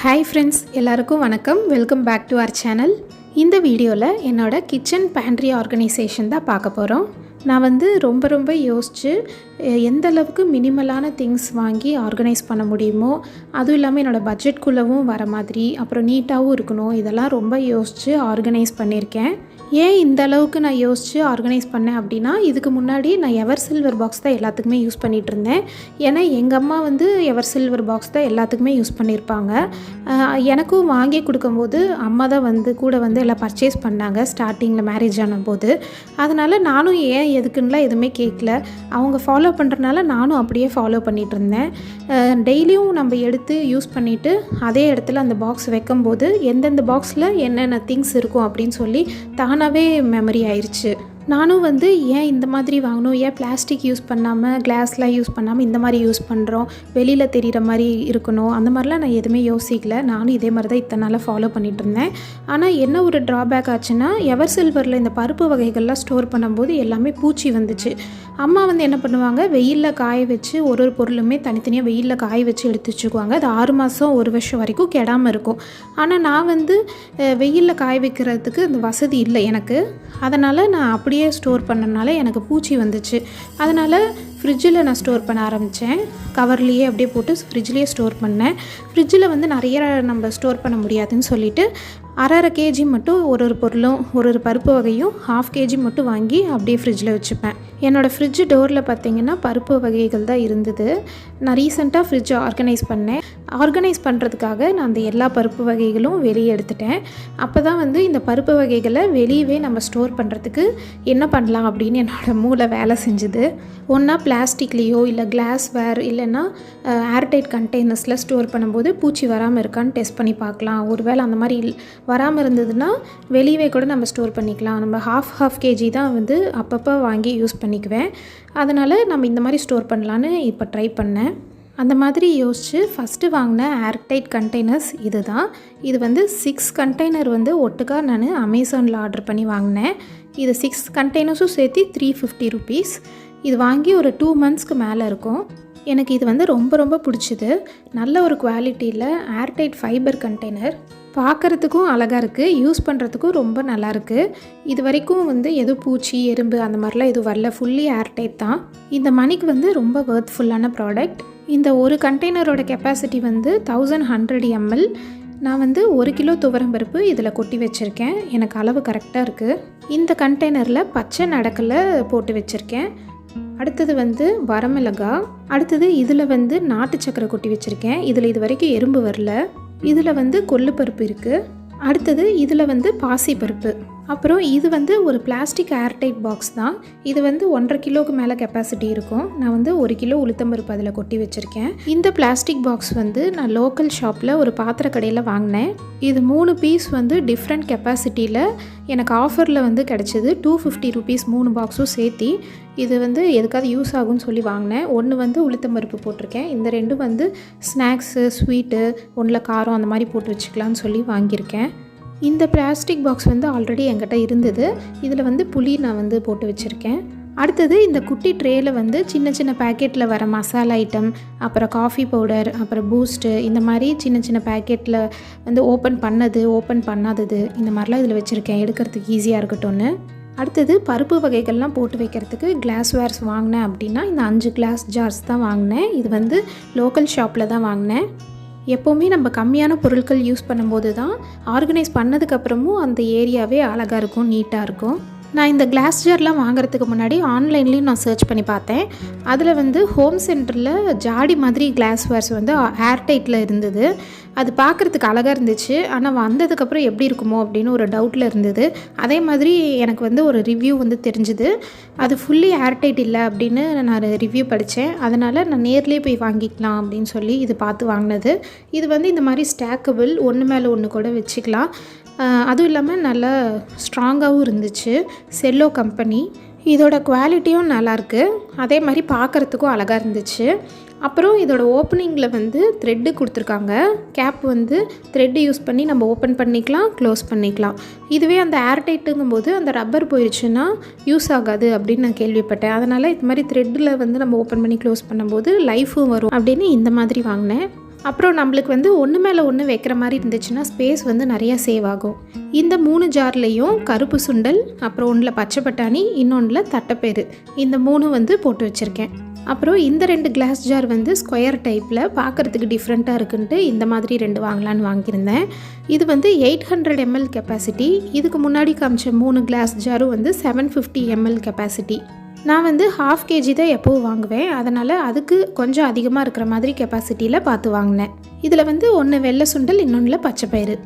Hi friends எல்லாருக்கும் வணக்கம். Welcome back to our channel இந்த வீடியோவில் என்னோட கிச்சன் பேண்ட்ரி ஆர்கனைசேஷன் தான் பார்க்க போகிறோம் நான் வந்து ரொம்ப ரொம்ப யோசித்து எந்த அளவுக்கு மினிமலான திங்ஸ் வாங்கி ஆர்கனைஸ் பண்ண முடியுமோ அதுவும் இல்லாமல் என்னோடய பட்ஜெட்குள்ளவும் வர மாதிரி அப்புறம் நீட்டாகவும் இருக்கணும். இதெல்லாம் ரொம்ப யோசித்து ஆர்கனைஸ் பண்ணியிருக்கேன் ஏன் இந்த அளவுக்கு நான் யோசித்து ஆர்கனைஸ் பண்ணேன் அப்படின்னா இதுக்கு முன்னாடி நான் எவர் சில்வர் பாக்ஸ் தான் எல்லாத்துக்குமே யூஸ் பண்ணிகிட்டு இருந்தேன். ஏன்னா எங்கள் அம்மா வந்து எவர் சில்வர் பாக்ஸ் தான் எல்லாத்துக்குமே யூஸ் பண்ணியிருப்பாங்க எனக்கும் வாங்கி கொடுக்கும்போது அம்மா தான் வந்து கூட வந்து எல்லாம் பர்ச்சேஸ் பண்ணாங்க ஸ்டார்டிங்கில் மேரேஜ் ஆனபோது. அதனால் நானும் ஏன் எதுக்குன்னுலாம் எதுவுமே கேட்கல. அவங்க ஃபாலோ ஃபாலோ பண்ணுறனால நானும் அப்படியே ஃபாலோ பண்ணிகிட்டு இருந்தேன் டெய்லியும் நம்ம எடுத்து யூஸ் பண்ணிவிட்டு அதே இடத்துல அந்த பாக்ஸ் வைக்கும்போது எந்தெந்த பாக்ஸில் என்னென்ன திங்ஸ் இருக்கும் அப்படின்னு சொல்லி தானாகவே மெமரி ஆயிடுச்சு நானும் வந்து ஏன் இந்த மாதிரி வாங்கணும்? ஏன் பிளாஸ்டிக் யூஸ் பண்ணாமல் கிளாஸ்லாம் யூஸ் பண்ணாமல் இந்த மாதிரி யூஸ் பண்ணுறோம் வெளியில் தெரிகிற மாதிரி இருக்கணும். அந்த மாதிரிலாம் நான் எதுவுமே யோசிக்கல. நானும் இதே மாதிரி தான் இத்தனை நாளாக ஃபாலோ பண்ணிகிட்டு இருந்தேன். ஆனால் என்ன ஒரு ட்ராபேக் ஆச்சுன்னா எவர் சில்வரில் இந்த பருப்பு வகைகள்லாம் ஸ்டோர் பண்ணும்போது எல்லாமே பூச்சி வந்துச்சு. அம்மா வந்து என்ன பண்ணுவாங்க? வெயிலில் காய வச்சு ஒரு ஒரு பொருளுமே தனித்தனியாக வெயிலில் காய வச்சு எடுத்து வச்சுக்குவாங்க. அது ஆறு மாதம் ஒரு வருஷம் வரைக்கும் கெடாமல் இருக்கும். ஆனால் நான் வந்து வெயிலில் காய வைக்கிறதுக்கு அந்த வசதி இல்லை எனக்கு. அதனால் நான் அப்படியே ஸ்டோர் பண்ணனால எனக்கு பூச்சி வந்துச்சு. அதனால் ஃப்ரிட்ஜில் நான் ஸ்டோர் பண்ண ஆரம்பித்தேன் கவர்லேயே அப்படியே போட்டு ஃப்ரிட்ஜ்லேயே ஸ்டோர் பண்ணேன். ஃப்ரிட்ஜில் வந்து நிறைய நம்ம ஸ்டோர் பண்ண முடியாதுன்னு சொல்லிட்டு அரை அரை கேஜி மட்டும் ஒரு ஒரு பொருளும் ஒரு ஒரு பருப்பு வகையும் ஹாஃப் கேஜி மட்டும் வாங்கி அப்படியே ஃப்ரிட்ஜில் வச்சுப்பேன். என்னோடய ஃப்ரிட்ஜ் டோரில் பார்த்தீங்கன்னா பருப்பு வகைகள் தான் இருந்தது. நான் ரீசெண்டாக ஃப்ரிட்ஜ் ஆர்கனைஸ் பண்ணேன். ஆர்கனைஸ் பண்ணுறதுக்காக நான் அந்த எல்லா பருப்பு வகைகளும் வெளியே எடுத்துட்டேன். அப்போ தான் வந்து இந்த பருப்பு வகைகளை வெளியவே நம்ம ஸ்டோர் பண்ணுறதுக்கு என்ன பண்ணலாம் அப்படின்னு என்னோடய மூளை வேலை செஞ்சுது. ஒன்றா பிளாஸ்டிக்லேயோ இல்லை கிளாஸ் வேர் இல்லைன்னா ஏர்டைட் கண்டெய்னர்ஸில் ஸ்டோர் பண்ணும்போது பூச்சி வராமல் இருக்கான்னு டெஸ்ட் பண்ணி பார்க்கலாம். ஒருவேளை அந்த மாதிரி வராமல் இருந்ததுன்னா வெளியவே கூட நம்ம ஸ்டோர் பண்ணிக்கலாம். நம்ம ஹாஃப் ஹாஃப் கேஜி தான் வந்து அப்பப்போ வாங்கி யூஸ் பண்ணிக்குவேன். அதனால் நம்ம இந்த மாதிரி ஸ்டோர் பண்ணலான்னு இப்போ ட்ரை பண்ணேன். அந்த மாதிரி யோசித்து ஃபஸ்ட்டு வாங்கின ஏர்டைட் கண்டெய்னர்ஸ் இது தான் இது வந்து சிக்ஸ் கண்டெய்னர் வந்து ஒட்டுக்கா நான் அமேசானில் ஆர்டர் பண்ணி வாங்கினேன். இது சிக்ஸ் கண்டெய்னர்ஸும் சேர்த்து த்ரீ ஃபிஃப்டி ருபீஸ் இது வாங்கி ஒரு டூ மந்த்ஸ்க்கு மேலே இருக்கும். எனக்கு இது வந்து ரொம்ப ரொம்ப பிடிச்சிது. நல்ல ஒரு குவாலிட்டியில் ஏர்டைட் ஃபைபர் கண்டெய்னர் பார்க்குறதுக்கும் அழகாக இருக்குது யூஸ் பண்ணுறதுக்கும் ரொம்ப நல்லாயிருக்கு இது வரைக்கும் வந்து எதுவும் பூச்சி எறும்பு அந்த மாதிரிலாம் எதுவும் வரல. ஃபுல்லி ஏர்டைட் தான். இந்த மணிக்கு வந்து ரொம்ப ஒர்த்ஃபுல்லான ப்ராடக்ட் இந்த ஒரு கண்டெய்னரோட கெப்பாசிட்டி வந்து தௌசண்ட் ஹண்ட்ரட் எம்எல் நான் வந்து ஒரு கிலோ துவரம்பருப்பு இதில் கொட்டி வச்சுருக்கேன். எனக்கு அளவு கரெக்டாக இருக்குது இந்த கண்டெய்னரில் பச்சை நடக்கல போட்டு வச்சுருக்கேன். அடுத்தது வந்து வரமிளகா. அடுத்தது இதில் வந்து நாட்டு சக்கரை கொட்டி வச்சுருக்கேன். இதில் இது வரைக்கும் எறும்பு வரல. இதில் வந்து கொல்லுப்பருப்பு இருக்குது அடுத்தது இதில் வந்து பாசிப்பருப்பு. அப்புறம் இது வந்து ஒரு பிளாஸ்டிக் ஏர்டைட் பாக்ஸ் தான். இது வந்து ஒன்றரை கிலோவுக்கு மேலே கெப்பாசிட்டி இருக்கும். நான் வந்து ஒரு கிலோ உளுத்தம்பருப்பு அதில் கொட்டி வச்சுருக்கேன். இந்த பிளாஸ்டிக் பாக்ஸ் வந்து நான் லோக்கல் ஷாப்பில் ஒரு பாத்திர கடையில் வாங்கினேன். இது மூணு பீஸ் வந்து டிஃப்ரெண்ட் கெப்பாசிட்டியில் எனக்கு ஆஃபரில் வந்து கிடச்சிது. டூ ஃபிஃப்டி ருபீஸ் மூணு பாக்ஸும் சேர்த்தி இது வந்து எதுக்காவது யூஸ் ஆகும்னு சொல்லி வாங்கினேன். ஒன்று வந்து உளுத்தம்பருப்பு போட்டிருக்கேன். இந்த ரெண்டும் வந்து ஸ்நாக்ஸு ஸ்வீட்டு ஒன்றில் காரம் அந்த மாதிரி போட்டு வச்சுக்கலான்னு சொல்லி வாங்கியிருக்கேன். இந்த பிளாஸ்டிக் பாக்ஸ் வந்து ஆல்ரெடி என்கிட்ட இருந்தது. இதில் வந்து புளி நான் வந்து போட்டு வச்சுருக்கேன். அடுத்தது இந்த குட்டி ட்ரேயில் வந்து சின்ன சின்ன பேக்கெட்டில் வர மசாலா ஐட்டம் அப்புறம் காஃபி பவுடர் அப்புறம் பூஸ்ட்டு இந்த மாதிரி சின்ன சின்ன பேக்கெட்டில் வந்து ஓப்பன் பண்ணது ஓப்பன் பண்ணாதது இந்த மாதிரிலாம் இதில் வச்சுருக்கேன். எடுக்கிறதுக்கு ஈஸியாக இருக்கட்டும்னு. அடுத்தது பருப்பு வகைகள்லாம் போட்டு வைக்கிறதுக்கு கிளாஸ் வேர்ஸ் வாங்கினேன் அப்படின்னா இந்த அஞ்சு கிளாஸ் ஜார்ஸ் தான் வாங்கினேன். இது வந்து லோக்கல் ஷாப்பில் தான் வாங்கினேன். எப்போவுமே நம்ம கம்மியான பொருட்கள் யூஸ் பண்ணும்போது தான் ஆர்கனைஸ் பண்ணதுக்கப்புறமும் அந்த ஏரியாவே அழகாக இருக்கும் நீட்டாக இருக்கும். நான் இந்த கிளாஸ் ஜார்லாம் வாங்குறதுக்கு முன்னாடி ஆன்லைன்லேயும் நான் சர்ச் பண்ணி பார்த்தேன். அதில் வந்து ஹோம் சென்டரில் ஜாடி மாதிரி கிளாஸ் வேர்ஸ் வந்து ஏர்டைட்டில் இருந்தது. அது பார்க்குறதுக்கு அழகாக இருந்துச்சு. ஆனால் வந்ததுக்கப்புறம் எப்படி இருக்குமோ அப்படின்னு ஒரு டவுட்டில் இருந்தது. அதே மாதிரி எனக்கு வந்து ஒரு ரிவ்யூ வந்து தெரிஞ்சுது. அது ஃபுல்லி ஏர்டைட் இல்லை அப்படின்னு நான் ரிவ்யூ படித்தேன் அதனால் நான் நேர்லேயே போய் வாங்கிக்கலாம் அப்படின்னு சொல்லி இது பார்த்து வாங்கினது. இது வந்து இந்த மாதிரி ஸ்டாக்கபிள் ஒன்று மேலே ஒன்று கூட வச்சுக்கலாம். அதுவும் இல்லாமல் நல்லா ஸ்ட்ராங்காகவும் இருந்துச்சு. செல்லோ கம்பெனி இதோட குவாலிட்டியும் நல்லாயிருக்கு அதே மாதிரி பார்க்குறதுக்கும் அழகாக இருந்துச்சு. அப்புறம் இதோட ஓப்பனிங்கில் வந்து த்ரெட்டு கொடுத்துருக்காங்க. கேப் வந்து த்ரெட்டு யூஸ் பண்ணி நம்ம ஓப்பன் பண்ணிக்கலாம் க்ளோஸ் பண்ணிக்கலாம். இதுவே அந்த ஏர்டைட்டுங்கும் போது அந்த ரப்பர் போயிடுச்சுன்னா யூஸ் ஆகாது அப்படின்னு நான் கேள்விப்பட்டேன். அதனால் இது மாதிரி த்ரெட்டில் வந்து நம்ம ஓப்பன் பண்ணி க்ளோஸ் பண்ணும்போது லைஃபும் வரும் அப்படின்னு இந்த மாதிரி வாங்கினேன். அப்புறம் நம்மளுக்கு வந்து ஒன்று மேலே ஒன்று வைக்கிற மாதிரி இருந்துச்சுன்னா ஸ்பேஸ் வந்து நிறையா சேவ் ஆகும். இந்த மூணு ஜார்லேயும் கருப்பு சுண்டல் அப்புறம் ஒன்றில் பச்சை பட்டாணி இன்னொன்றில் தட்டைப்பயிறு இந்த மூணு வந்து போட்டு வச்சுருக்கேன். அப்புறம் இந்த ரெண்டு கிளாஸ் ஜார் வந்து ஸ்கொயர் டைப்பில் பார்க்குறதுக்கு டிஃப்ரெண்ட்டாக இருக்குன்ட்டு இந்த மாதிரி ரெண்டு வாங்கலான்னு வாங்கியிருந்தேன். இது வந்து எயிட் ஹண்ட்ரட் எம்எல் கெப்பாசிட்டி இதுக்கு முன்னாடி காமிச்ச மூணு கிளாஸ் ஜாரும் வந்து செவன் ஃபிஃப்டி எம்எல் கெப்பாசிட்டி நான் வந்து ஹாஃப் கேஜி தான் எப்போவும் வாங்குவேன். அதனால் அதுக்கு கொஞ்சம் அதிகமாக இருக்கிற மாதிரி கெப்பாசிட்டியில் பார்த்து வாங்கினேன். இதில் வந்து ஒன்று வெள்ளை சுண்டல் இன்னொன்றில் பச்சைப்பயிறு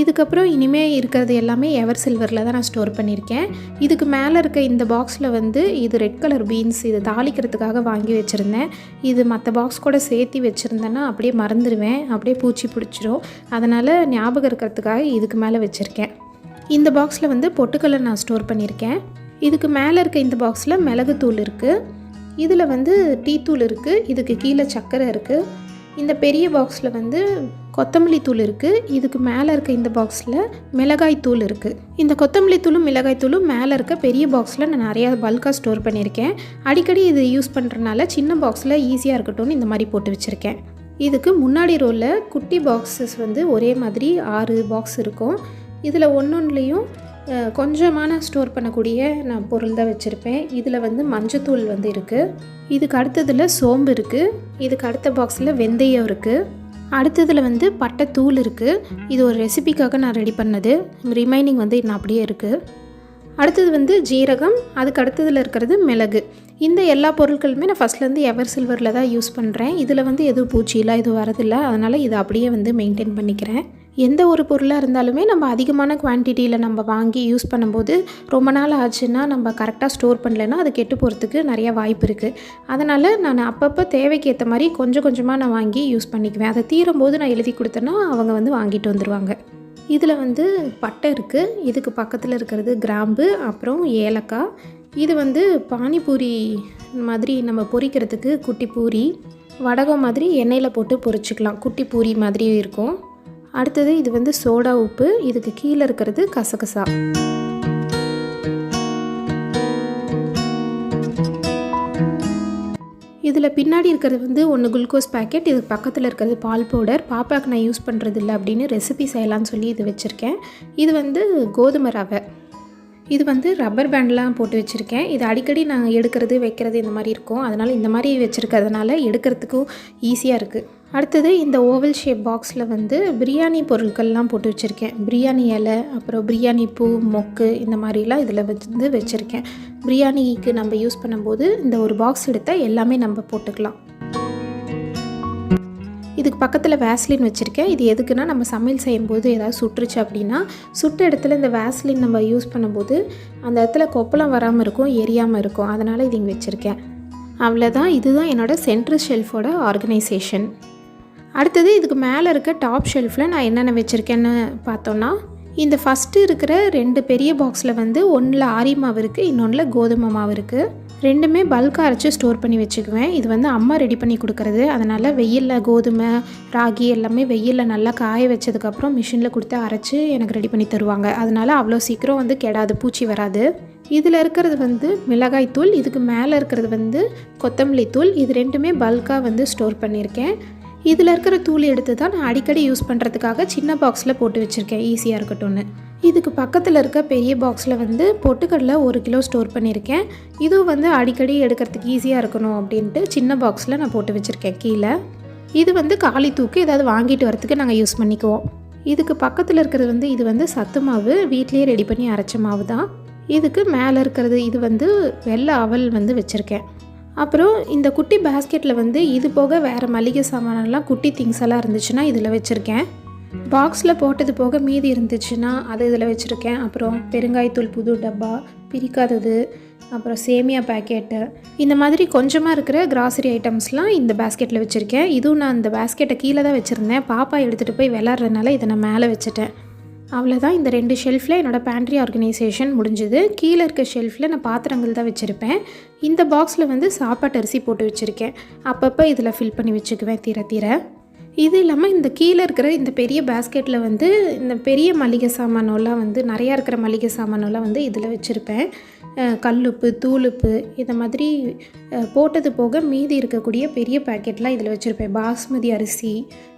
இதுக்கப்புறம் இனிமே இருக்கிறது எல்லாமே எவர் சில்வரில் தான் நான் ஸ்டோர் பண்ணியிருக்கேன். இதுக்கு மேலே இருக்க இந்த பாக்ஸில் வந்து இது ரெட் கலர் பீன்ஸ் இது தாளிக்கிறதுக்காக வாங்கி வச்சுருந்தேன். இது மற்ற பாக்ஸ் கூட சேர்த்து வச்சுருந்தேன்னா அப்படியே மறந்துடுவேன் அப்படியே பூச்சி பிடிச்சிரும். அதனால் ஞாபகம் இருக்கிறதுக்காக இதுக்கு மேலே வச்சுருக்கேன். இந்த பாக்ஸில் வந்து பொட்டுக்கல்லை நான் ஸ்டோர் பண்ணியிருக்கேன். இதுக்கு மேலே இருக்க இந்த பாக்ஸில் மிளகுத்தூள் இருக்குது இதில் வந்து டீத்தூள் இருக்குது இதுக்கு கீழே சர்க்கரை இருக்குது இந்த பெரிய பாக்ஸில் வந்து கொத்தமல்லி தூள் இருக்குது இதுக்கு மேலே இருக்க இந்த பாக்ஸில் மிளகாய் தூள் இருக்குது இந்த கொத்தமல்லி தூளும் மிளகாய் தூளும் மேலே இருக்க பெரிய பாக்ஸில் நான் நிறையா பல்காக ஸ்டோர் பண்ணியிருக்கேன். அடிக்கடி இது யூஸ் பண்ணுறனால சின்ன பாக்ஸில் ஈஸியாக இருக்கட்டும்னு இந்த மாதிரி போட்டு வச்சுருக்கேன். இதுக்கு முன்னாடி ரோவில் குட்டி பாக்ஸஸ் வந்து ஒரே மாதிரி ஆறு பாக்ஸ் இருக்கும். இதில் ஒன்றொன்றுலேயும் கொஞ்சமான ஸ்டோர் பண்ணக்கூடிய நான் பொருள் தான் வச்சுருப்பேன். இதில் வந்து மஞ்சத்தூள் வந்து இருக்குது இதுக்கு அடுத்ததில் சோம்பு இருக்குது இதுக்கு அடுத்த பாக்ஸில் வெந்தயம் இருக்குது அடுத்ததில் வந்து பட்டை தூள் இருக்குது இது ஒரு ரெசிபிக்காக நான் ரெடி பண்ணது. ரிமைனிங் வந்து இன்னும் அப்படியே இருக்குது அடுத்தது வந்து ஜீரகம். அதுக்கு அடுத்ததில் இருக்கிறது மிளகு. இந்த எல்லா பொருட்களுமே நான் ஃபஸ்ட்லேருந்து எவர் சில்வரில் தான் யூஸ் பண்ணுறேன் இதில் வந்து எதுவும் பூச்சிலாம் எதுவும் வரதில்லை அதனால் இதை அப்படியே வந்து மெயின்டைன் பண்ணிக்கிறேன். எந்த ஒரு பொருளாக இருந்தாலுமே நம்ம அதிகமான குவான்டிட்டியில் நம்ம வாங்கி யூஸ் பண்ணும்போது ரொம்ப நாள் ஆச்சுன்னா நம்ம கரெக்டாக ஸ்டோர் பண்ணலைன்னா அது கெட்டு போகிறதுக்கு நிறைய வாய்ப்பு இருக்குது அதனால் நான் அப்பப்போ தேவைக்கு ஏற்ற மாதிரி கொஞ்சம் கொஞ்சமாக நான் வாங்கி யூஸ் பண்ணிக்குவேன். அதை தீரும் போது நான் எழுதி கொடுத்தேன்னா அவங்க வந்து வாங்கிட்டு வந்துடுவாங்க இதில் வந்து பட்டை இருக்குது இதுக்கு பக்கத்தில் இருக்கிறது கிராம்பு அப்புறம் ஏலக்காய். இது வந்து பானிபூரி மாதிரி நம்ம பொரிக்கிறதுக்கு குட்டி பூரி வடகம் மாதிரி எண்ணெயில் போட்டு பொரிச்சிக்கலாம். குட்டி பூரி மாதிரி இருக்கும். அடுத்தது இது வந்து சோடா உப்பு. இதுக்கு கீழே இருக்கிறது கசகசா. இதில் பின்னாடி இருக்கிறது வந்து ஒன்று குளுக்கோஸ் பேக்கெட் இதுக்கு பக்கத்தில் இருக்கிறது பால் பவுடர் பாப்பாவுக்கு நான் யூஸ் பண்ணுறது இல்லை அப்படின்னு ரெசிபி செய்யலாம்னு சொல்லி இது வச்சுருக்கேன். இது வந்து கோதுமை ரவை. இது வந்து ரப்பர் பேண்ட்லாம் போட்டு வச்சுருக்கேன். இது அடிக்கடி நான் எடுக்கிறது வைக்கிறது இந்த மாதிரி இருக்கும். அதனால் இந்த மாதிரி வச்சுருக்கிறதுனால எடுக்கிறதுக்கும் ஈஸியாக இருக்குது அடுத்தது இந்த ஓவல் ஷேப் பாக்ஸில் வந்து பிரியாணி பொருட்கள்லாம் போட்டு வச்சுருக்கேன். பிரியாணி இலை அப்புறம் பிரியாணி பூ மொக்கு இந்த மாதிரிலாம் இதில் வந்து வச்சுருக்கேன். பிரியாணிக்கு நம்ம யூஸ் பண்ணும்போது இந்த ஒரு பாக்ஸ் எடுத்தால் எல்லாமே நம்ம போட்டுக்கலாம். இதுக்கு பக்கத்தில் வேஸ்லின் வச்சுருக்கேன். இது எதுக்குன்னா நம்ம சமையல் செய்யும்போது ஏதாவது சுட்டுருச்சு அப்படின்னா சுட்ட இடத்துல இந்த வேஸ்லின் நம்ம யூஸ் பண்ணும்போது அந்த இடத்துல கொப்பளம் வராமல் இருக்கும் எரியாமல் இருக்கும். அதனால் இது இங்கே வச்சுருக்கேன். அவ்வளோதான் இதுதான் என்னோடய சென்ட்ரல் ஷெல்ஃபோட ஆர்கனைசேஷன் அடுத்தது இதுக்கு மேலே இருக்க டாப் ஷெல்ஃபில் நான் என்னென்ன வச்சுருக்கேன்னு பார்த்தோன்னா இந்த ஃபஸ்ட்டு இருக்கிற ரெண்டு பெரிய பாக்ஸில் வந்து ஒன்றில் ஆரி மாவு இருக்குது இன்னொன்றில் கோதுமை மாவு இருக்குது ரெண்டுமே பல்காக அரைச்சி ஸ்டோர் பண்ணி வச்சுக்குவேன். இது வந்து அம்மா ரெடி பண்ணி கொடுக்குறது. அதனால் வெயிலில் கோதுமை ராகி எல்லாமே வெயிலில் நல்லா காய வச்சதுக்கப்புறம் மிஷினில் கொடுத்து அரைச்சி எனக்கு ரெடி பண்ணி தருவாங்க. அதனால் அவ்வளோ சீக்கிரம் வந்து கெடாது பூச்சி வராது. இதில் இருக்கிறது வந்து மிளகாய் தூள் இதுக்கு மேலே இருக்கிறது வந்து கொத்தமல்லி தூள் இது ரெண்டுமே பல்காக வந்து ஸ்டோர் பண்ணியிருக்கேன். இதில் இருக்கிற தூள் எடுத்து தான் நான் அடிக்கடி யூஸ் பண்ணுறதுக்காக சின்ன பாக்ஸில் போட்டு வச்சுருக்கேன். ஈஸியாக இருக்கட்டும்னு. இதுக்கு பக்கத்தில் இருக்க பெரிய பாக்ஸில் வந்து பொட்டுக்கடலை ஒரு கிலோ ஸ்டோர் பண்ணியிருக்கேன். இதுவும் வந்து அடிக்கடி எடுக்கிறதுக்கு ஈஸியாக இருக்கணும் அப்படின்ட்டு சின்ன பாக்ஸில் நான் போட்டு வச்சுருக்கேன் கீழே. இது வந்து காலி தூக்கு ஏதாவது வாங்கிட்டு வரத்துக்கு நாங்கள் யூஸ் பண்ணிக்குவோம். இதுக்கு பக்கத்தில் இருக்கிறது வந்து இது வந்து சத்து மாவு வீட்லேயே ரெடி பண்ணி அரைச்ச மாவு தான். இதுக்கு மேலே இருக்கிறது இது வந்து வெள்ளை அவல் வந்து வச்சுருக்கேன். அப்புறம் இந்த குட்டி பேஸ்கெட்டில் வந்து இது போக வேறு மளிகை சாமானெல்லாம் குட்டி திங்ஸ் எல்லாம் இருந்துச்சுன்னா இதில் வச்சுருக்கேன். பாக்ஸில் போட்டது போக மீதி இருந்துச்சுன்னா அதை இதில் வச்சுருக்கேன். அப்புறம் பெருங்காயத்தூள் புது டப்பா பிரிக்காதது அப்புறம் சேமியா பேக்கெட்டு இந்த மாதிரி கொஞ்சமாக இருக்கிற கிராசரி ஐட்டம்ஸ்லாம் இந்த பேஸ்கெட்டில் வச்சுருக்கேன். இதுவும் நான் இந்த பேஸ்கெட்டை கீழே தான் வச்சுருந்தேன். பாப்பா எடுத்துகிட்டு போய் விளாட்றதுனால இதை நான் மேலே வச்சுட்டேன். அவ்வளோதான் இந்த ரெண்டு ஷெல்ஃபில் என்னோடய பேண்ட்ரி ஆர்கனைசேஷன் முடிஞ்சுது. கீழே இருக்க ஷெல்ஃபில் நான் பாத்திரங்கள் தான் வச்சுருப்பேன். இந்த பாக்ஸில் வந்து சாப்பாட்டு அரிசி போட்டு வச்சுருக்கேன். அப்பப்போ இதில் ஃபில் பண்ணி வச்சுக்குவேன் தீர தீர. இது இல்லாமல் இந்த கீழே இருக்கிற இந்த பெரிய பேஸ்கெட்டில் வந்து இந்த பெரிய மளிகை சாமானெல்லாம் வந்து நிறையா இருக்கிற மளிகை சாமானெல்லாம் வந்து இதில் வச்சுருப்பேன். கல்லுப்பு தூளுப்பு இதை மாதிரி போட்டது போக மீதி இருக்கக்கூடிய பெரிய பேக்கெட்லாம் இதில் வச்சுருப்பேன். பாஸ்மதி அரிசி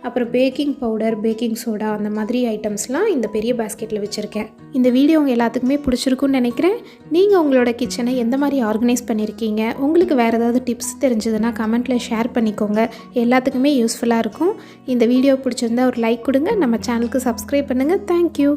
அப்புறம் பேக்கிங் பவுடர் பேக்கிங் சோடா அந்த மாதிரி ஐட்டம்ஸ்லாம் இந்த பெரிய பேஸ்கெட்டில் வச்சுருக்கேன். இந்த வீடியோ உங்கள் எல்லாத்துக்குமே பிடிச்சிருக்குன்னு நினைக்கிறேன். நீங்கள் உங்களோட கிச்சனை எந்த மாதிரி ஆர்கனைஸ் பண்ணியிருக்கீங்க உங்களுக்கு வேறு ஏதாவது டிப்ஸ் தெரிஞ்சதுன்னா கமெண்ட்டில் ஷேர் பண்ணிக்கோங்க. எல்லாத்துக்குமே யூஸ்ஃபுல்லாக இருக்கும். இந்த வீடியோ பிடிச்சிருந்தா ஒரு லைக் கொடுங்க. நம்ம சேனலுக்கு சப்ஸ்கிரைப் பண்ணுங்கள் தேங்க்யூ